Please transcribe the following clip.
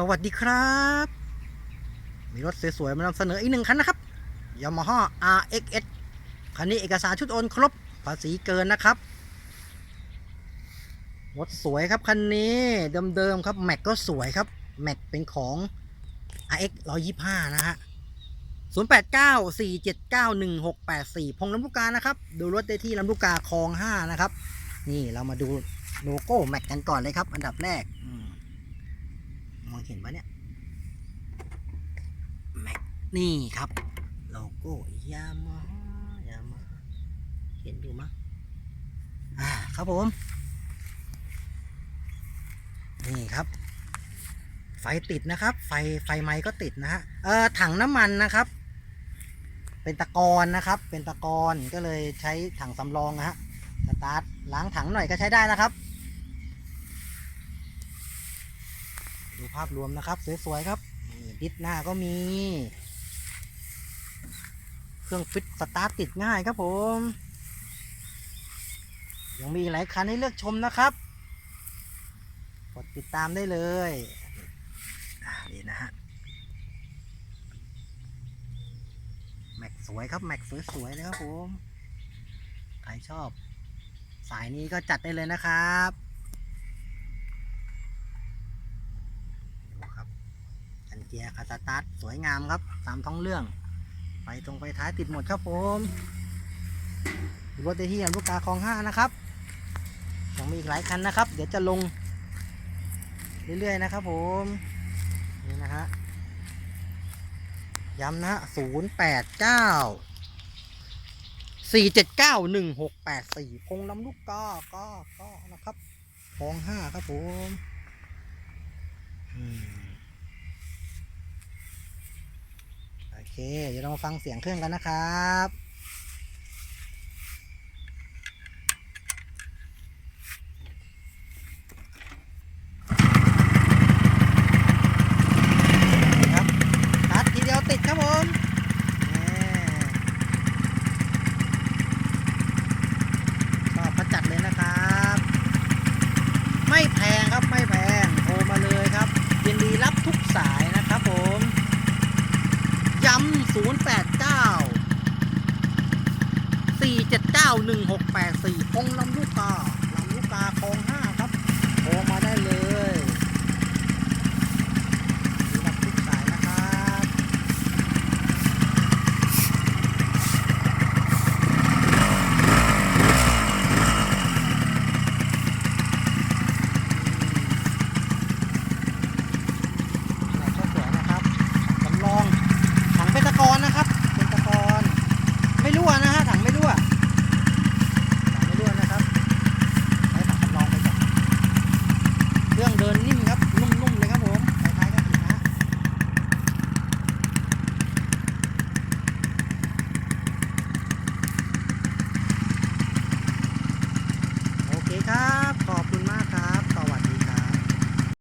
สวัสดีครับ มีรถสวยๆมานำเสนออีกหนึ่งคันนะครับ Yamaha RXS คันนี้เอกสารชุดโอนครบ ภาษีเกินนะครับ รถสวยครับคันนี้เดิมๆครับ แม็กก็สวยครับ แม็กเป็นของ RX 125 นะฮะ089 479 1684 พงลำลูกกานะครับ ดูรถได้ที่ลำลูกกาคลอง 5 นะครับ นี่เรามาดูโลโก้แม็กกันก่อนเลยครับ อันดับแรก เห็นปะเนี่ยแม็กนี่ครับโลโก้ยามาฮ่ายามาเห็นอยู่มั้งอ่าครับผม นี่ครับ ไฟติดนะครับ ไฟไฟไม้ก็ติดนะฮะเอ่อถังน้ำมันนะครับ เป็นตะกอนนะครับ เป็นตะกอนก็เลยใช้ถังสำรองนะฮะสตาร์ทล้างถังหน่อยก็ใช้ได้นะครับ ดูภาพรวมนะครับ สวยๆครับนี่ดิสหน้าก็มี เครื่องฟิตสตาร์ทติดง่ายครับผม ยังมีอีกหลายคันให้เลือกชมนะครับ กดติดตามได้เลยนี่นะฮะแม็กสวยครับ แม็กสวยๆเลยครับผม ใครชอบ สายนี้ก็จัดได้เลยนะครับ ดูครับ กียร์คาสตาร์ทสวยงามครับตามท้องเรื่องไฟตรงไฟท้ายติดหมดครับผมรถได้ที่อนลูกกาคลองห้านะครับยังมีอีกหลายคันนะครับ เดี๋ยวจะลง เรื่อยๆนะครับผมนี่นะฮะย้ำนะศูนย์แปดเก้าสี่เจ็ดเก้าหนึ่งหกแปดสี่พงลำลูกกาก็ก็นะครับคลองห้าครับผม อืมโอ เค เดี๋ยวเรามาฟังเสียงเครื่องกันนะครับครับ 4791684คงลำลูกกาลำลูกกาคลอง5ครับโทรมาได้เลย